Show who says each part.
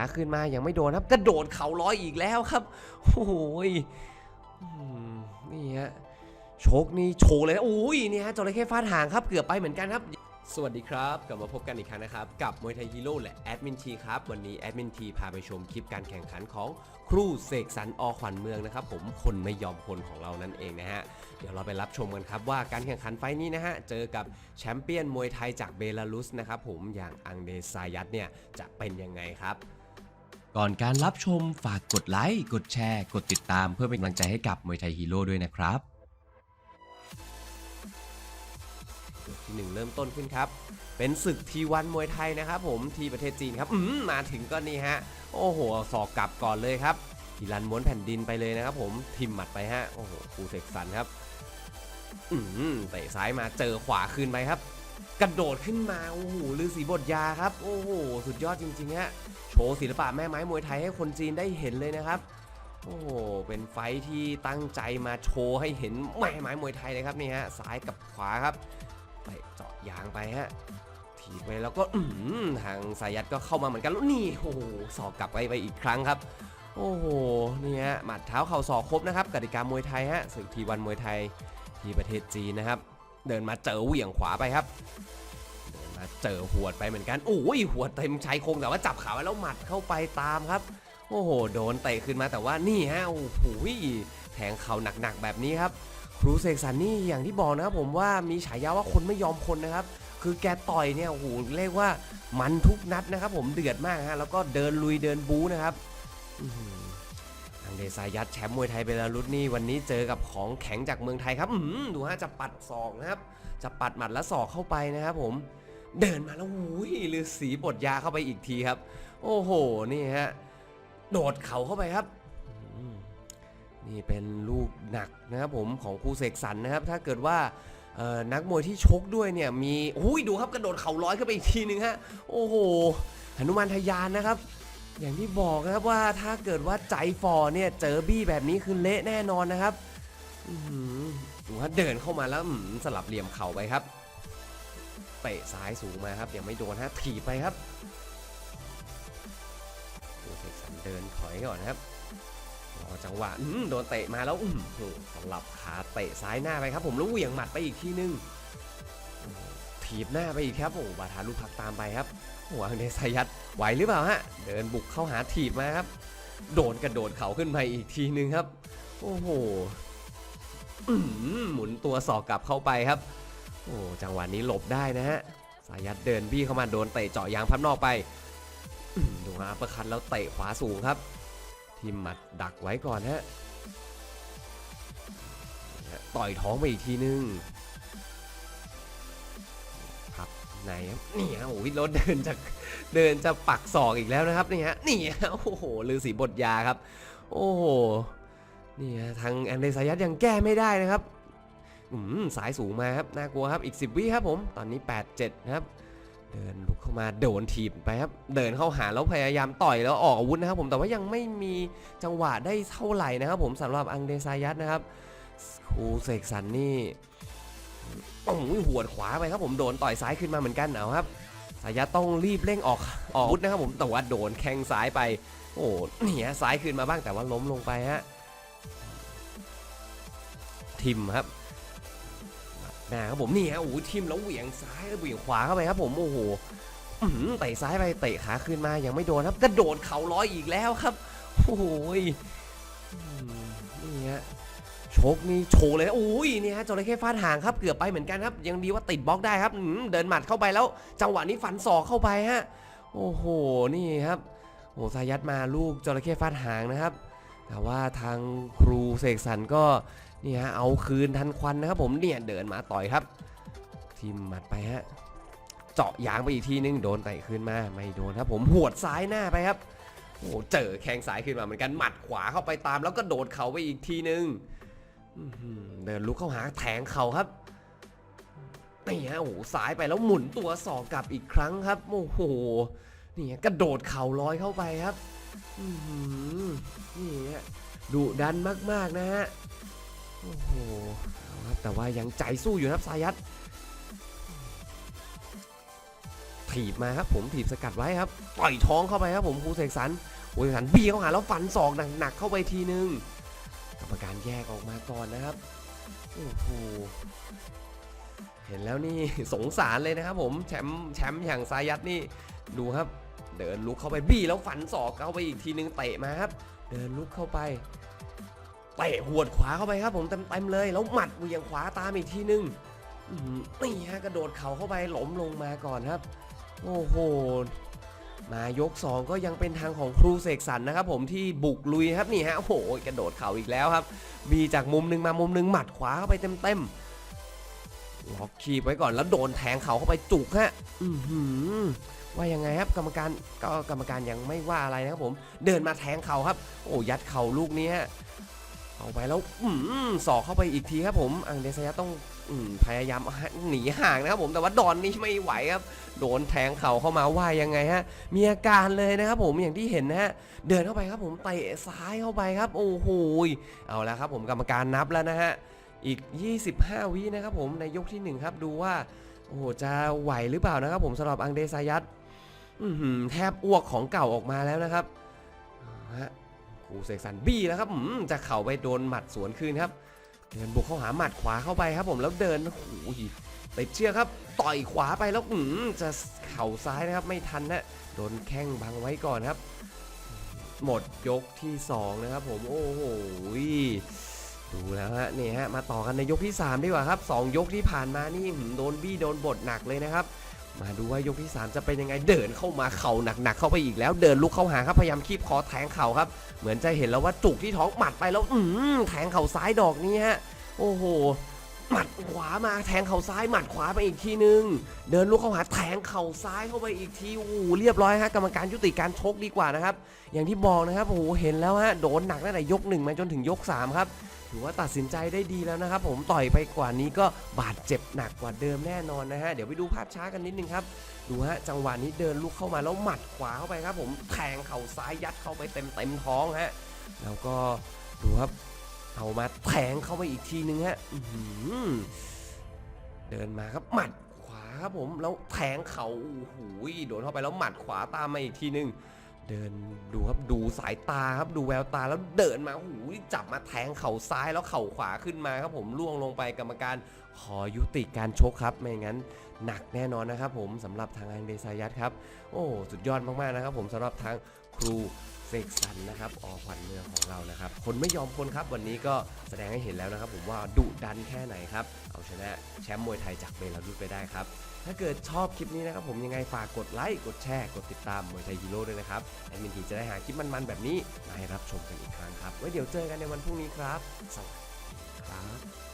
Speaker 1: ขาขึ้นมายังไม่โดนครับ กระโดดเข่าร้อยอีกแล้วครับโอ้โหยนี่ฮะโชคนี่โชว์เลยโอ้ยนี่ฮะจระเข้ฟาดหางครับเกือบไปเหมือนกันครับ สวัสดีครับ กลับมาพบกันอีกครั้งนะครับ กับมวยไทยฮีโร่และแอดมินทีครับ วันนี้แอดมินทีพาไปชมคลิปการแข่งขันของครูเสกสรรอขวัญเมืองนะครับ ผมคนไม่ยอมคนของเรานั่นเองนะฮะ เดี๋ยวเราไปรับชมกันครับว่าการแข่งขันไฟล์นี้นะฮะ เจอกับแชมเปี้ยนมวยไทยจากเบลารุสนะครับผมอย่างอังเดซายัตเนี่ยจะเป็นยังไงครับ ก่อนการรับชมฝากกดไลค์ กดแชร์ กดติดตามเพื่อเป็นกำลังใจให้กับมวยไทยฮีโร่ด้วยนะครับยกที่หนึ่งเริ่มต้นขึ้นครับ เป็นศึกทีวันมวยไทยนะครับผมที่ประเทศจีนครับอืมมาถึงก็นี่ฮะ โอ้โหสอกกลับก่อนเลยครับทีรันม้วนแผ่นดินไปเลยนะครับผมทิมหมัดไปฮะ โอ้โหครูเสกสรรครับอืมเตะซ้ายมาเจอขวาคืนไปครับ กระโดดขึ้นมา โอ้โหลือสีบทยาครับ โอ้โห สุดยอดจริงๆฮะ โชว์ศิลปะแม่ไม้มวยไทยให้คนจีนได้เห็นเลยนะครับ โอ้โห เป็นไฟที่ตั้งใจมาโชว์ให้เห็นแม่ไม้มวยไทยเลยครับนี่ฮะ ซ้ายกับขวาครับ ไปเจาะยางไปฮะ ถีบไปแล้วก็อืทางสายัดก็เข้ามาเหมือนกันแล้วนี่ โอ้โห สอกกลับไปไปอีกครั้งครับ โอ้โห นี่ฮะ หมัดเท้าเข่าศอกครบนะครับกติกามวยไทยฮะศึกทีวันมวยไทยที่ประเทศจีนนะครับ เดินมาเจอเหวี่ยงขวาไปครับเดินมาเจอหวดไปเหมือนกันโอ้ยหัวดเต็มชายโครงแต่ว่าจับขาไว้แล้วหมัดเข้าไปตามครับ โอ้โห โดนเตะขึ้นมาแต่ว่านี่ฮะโอ้โหแทงเข่าหนักๆแบบนี้ครับครูเสกสรรนี่อย่างที่บอกนะครับผมว่ามีฉายาว่าคนไม่ยอมคนนะครับ คือแกต่อยเนี่ยโอ้โหเรียกว่ามันทุกนัดนะครับ ผมเดือดมากฮะแล้วก็เดินลุยเดินบู๊นะครับ เดซายัดแชมป์มวยไทยเบลารุสนี่วันนี้เจอกับของแข็งจากเมืองไทยครับอื้อหือดูฮะจะปัดศอกนะครับ จะปัดหมัดและศอกเข้าไปนะครับผม เดินมาแล้วอุ้ยลือสีบทยาเข้าไปอีกทีครับ โอ้โหนี่ฮะโดดเข่าเข้าไปครับนี่เป็นลูกหนักนะครับผมของครูเสกสรรนะครับ ถ้าเกิดว่านักมวยที่ชกด้วยเนี่ยมีอุ้ยดูครับกระโดดเข่าร้อยขึ้นไปอีกทีนึงฮะโอ้โหหนุมานทยานนะครับ อย่างที่บอกนะครับว่าถ้าเกิดว่าใจฟอเนี่ยเจอบี้แบบนี้คือเละแน่นอนนะครับอื้อหือดูฮะเดินเข้ามาแล้วสลับเหลี่ยมเข่าไปครับเตะซ้ายสูงมาครับยังไม่โดนฮะถีบไปครับครูเสกสรรเดินถอยก่อนครับรอจังหวะโดนเตะมาแล้วสลับขาเตะซ้ายหน้าไปครับ ผมแล้วเหวี่ยงหมัดไปอีกทีนึง ถีบหน้าไปอีกครับโอ้โหบาทาลูกพักตามไปครับหัวอังเดสายัดไหวหรือเปล่าฮะเดินบุกเข้าหาถีบมาครับ โดนกระโดดเขาขึ้นไปอีกทีนึงครับ โอ้โหหมุนตัวสอกกลับเข้าไปครับ โอ้จังหวะนี้หลบได้นะฮะสายัดเดินบี้เข้ามาโดนเตะเจาะยางพับนอกไปดูฮะอัปเปอร์คัดแล้วเตะขวาสูงครับ ทีมหมัดดักไว้ก่อนฮะต่อยท้องไปอีกทีนึง ไหนนี่ฮะโอ้ยรถเดินจากเดินจะปักศอกอีกแล้วนะครับนี่ฮะนี่ฮะโอ้โหลือสีบทยาครับ โอ้โหนี่ฮะทางแอนเดรสายัดยังแก้ไม่ได้นะครับอืมสายสูงมาครับน่ากลัวครับอีก 10วิครับผมตอนนี้ 8-7นะครับเดินลุกเข้ามาโดนถีบไปครับ เดินเข้าหาแล้วพยายามต่อยแล้วออกอาวุธนะครับผมแต่ว่ายังไม่มีจังหวะได้เท่าไหร่นะครับผมสำหรับอังเดซายัตนะครับครูเสกสรรนี่ โอ้โหหัวดขวาไปครับผมโดนต่อยซ้ายขึ้นมาเหมือนกันเอาครับสายัตต้องรีบเร่งออกออกวุธนะครับผมแต่ว่าโดนแข้งซ้ายไป โอ้โหเนี่ยซ้ายขึ้นมาบ้างแต่ว่าล้มลงไปฮะทิมครับน้าครับผมนี่ฮะโอ้โหทิมแล้วเหวี่ยงซ้ายเหวี่ยงขวาเข้าไปครับผมโอ้โหเตะซ้ายไปเตะขาขึ้นมายังไม่โดนครับกระโดดเข่าร้อยอีกแล้วครับ โอ้โหยนี่ฮะ ชกนี่โชว์เลยนะโอ้ยเนี่ฮะจระเข้ฟาดหางครับเกือบไปเหมือนกันครับ ยังดีว่าติดบล็อกได้ครับอื้อหือเดินหมัดเข้าไปแล้ว จังหวะนี้ฟันศอกเข้าไปฮะ โอ้โหนี่ครับโอ้สายัดมาลูกจระเข้ฟาดหางนะครับ แต่ว่าทางครูเสกสรรก็นี่ฮะเอาคืนทันควันนะครับ ผมเนี่ยเดินมาต่อยครับ ทีมหมัดไปฮะเจาะยางไปอีกทีนึงโดนเตะคืนมาไม่โดนครับ ผมหวดซ้ายหน้าไปครับโอ้เจอแข้งซ้ายขึ้นมาเหมือนกันหมัดขวาเข้าไปตาม แล้วก็โดดเข่าไปอีกทีนึง เดินลุกเข้าหาแทงเข่าครับนี่ฮะโอ้โหซ้ายไปแล้วหมุนตัวศอกกลับอีกครั้งครับโอ้โหนี่ฮะกระโดดเข่าลอยเข้าไปครับนี่ฮะดุดันมากๆนะฮะโอ้โหครับแต่ว่ายังใจสู้อยู่ครับสายัตถีบมาครับผมถีบสกัดไว้ครับต่อยท้องเข้าไปครับผมครูเสกสรรครูเสกสรรบี้เข้าหาแล้วฟันศอกหนักๆเข้าไปทีนึง การแยกออกมาก่อนนะครับโอ้โหเห็นแล้วนี่สงสารเลยนะครับผมแชมป์แชมป์อย่างสายัดนี่ดูครับ เดินลุกเข้าไปบี้แล้วฟันศอกเข้าไปอีกทีนึงเตะมาครับ เดินลุกเข้าไปเตะหวดขวาเข้าไปครับผมเต็มๆเลย แล้วหมัดเวียงขวาตามอีกทีนึงนี่ฮะกระโดดเข่าเข้าไปหลมลงมาก่อนครับ โอ้โห มายก 2 ก็ยังเป็นทางของครูเสกสรรนะครับผมที่บุกลุยครับนี่ฮะโอ้โหกระโดดเข่าอีกแล้วครับ มีจากมุมหนึ่งมามุมหนึ่งหมัดขวาเข้าไปเต็มๆล็อกคีบไว้ก่อนแล้วโดนแทงเข่าเข้าไปจุกฮะอือหือว่ายังไงครับกรรมการก็กรรมการยังไม่ว่าอะไรนะครับผม เดินมาแทงเข่าครับ โอ้ยัดเข่าลูกนี้ฮะ เอาไปแล้วอืมสอกเข้าไปอีกทีครับผม อังเดซายะต้องอพยายามหนีห่างนะครับผมแต่ว่าดอนนี่ไม่ไหวครับ โดนแทงเข่าเข้ามาว่ายังไงฮะ มีอาการเลยนะครับผมอย่างที่เห็นนะฮะเดินเข้าไปครับผมเตะซ้ายเข้าไปครับ โอ้โหเอาแล้วครับผมกรรมการนับแล้วนะฮะอีก 25 วินะครับผมในยกทีหนึ่1 ครับดูว่าโอ้โหจะไหวหรือเปล่านะครับผมสำหรับอังเดซายัตแทบอ้วกของเก่าออกมาแล้วนะครับ อูเสกสรรบี้แล้วครับจะเข่าไปโดนหมัดสวนคืนครับเดินบุกเข้าหาหมัดขวาเข้าไปครับผมแล้วเดินโอ้โหติดเชือกครับ ต่อยขวาไปแล้วอืมจะเข่าซ้ายนะครับไม่ทันนะโดนแข้งบังไว้ก่อนครับ หมดยกที่ 2 นะครับผมโอ้โหดูแล้วฮะนี่ฮะมาต่อกันในยกที่ 3 ดีกว่าครับ 2 ยกที่ผ่านมานี่โดนบี้โดนบทหนักเลยนะครับ มาดูว่ายกที่ 3 จะเป็นยังไงเดินเข้ามาเข่าหนักๆเข้าไปอีกแล้วเดินลุกเข้าหาครับพยายามคีบคอแทงเข่าครับ เหมือนจะเห็นแล้วว่าจุกที่ท้องหมัดไปแล้วอืมแทงเข่าซ้ายดอกนี้ฮะโอ้โหหมัดขวามาแทงเข่าซ้ายหมัดขวาไปอีกทีนึง เดินลุกเข้าหาแทงเข่าซ้ายเข้าไปอีกทีโอ้โหเรียบร้อยฮะกรรมการยุติการชกดีกว่านะครับ อย่างที่บอกนะครับโอ้โหเห็นแล้วฮะโดนหนักตั้งแต่ยกหนึ่งมาจนถึงยกสามครับ ถือว่าตัดสินใจได้ดีแล้วนะครับ ผมต่อยไปกว่านี้ก็บาดเจ็บหนักกว่าเดิมแน่นอนนะฮะเดี๋ยวไปดูภาพช้ากันนิดนึงครับดูฮะจังหวะนี้เดินลุกเข้ามาแล้วหมัดขวาเข้าไปครับ ผมแทงเข่าซ้ายยัดเข้าไปเต็มเต็มท้องฮะแล้วก็ดูครับเอามาแทงเข้าไปอีกทีนึงฮะเดินมาครับหมัดขวาครับผมแล้วแทงเข่าโอ้โหโดนเข้าไปแล้วหมัดขวาตามมาอีกทีนึง เดินดูครับดูสายตาครับดูแววตาแล้วเดินมาโอ้โหจับมาแทงเข่าซ้ายแล้วเข่าขวาขึ้นมาครับผมล่วงลงไปกรรมการขอยุติการชกครับไม่งั้นหนักแน่นอนนะครับผมสำหรับทางอังเดซายัตครับ โอ้สุดยอดมากๆนะครับ ผมสำหรับทางครูเสกสรรนะครับอขวัญเมืองของเรานะครับ คนไม่ยอมคนครับวันนี้ก็แสดงให้เห็นแล้วนะครับ ผมว่าดุดันแค่ไหนครับ เอาชนะแชมป์มวยไทยจากเบลารุสไปได้ครับ ถ้าเกิดชอบคลิปนี้นะครับผมยังไงฝากกดไลค์กดแชร์กดติดตามมวยไทยฮีโร่ด้วยนะครับแอดมินทีจะได้หาคลิปมันๆแบบนี้มาให้รับชมกันอีกครั้งครับไว้เดี๋ยวเจอกันในวันพรุ่งนี้ครับสวัสดีครับ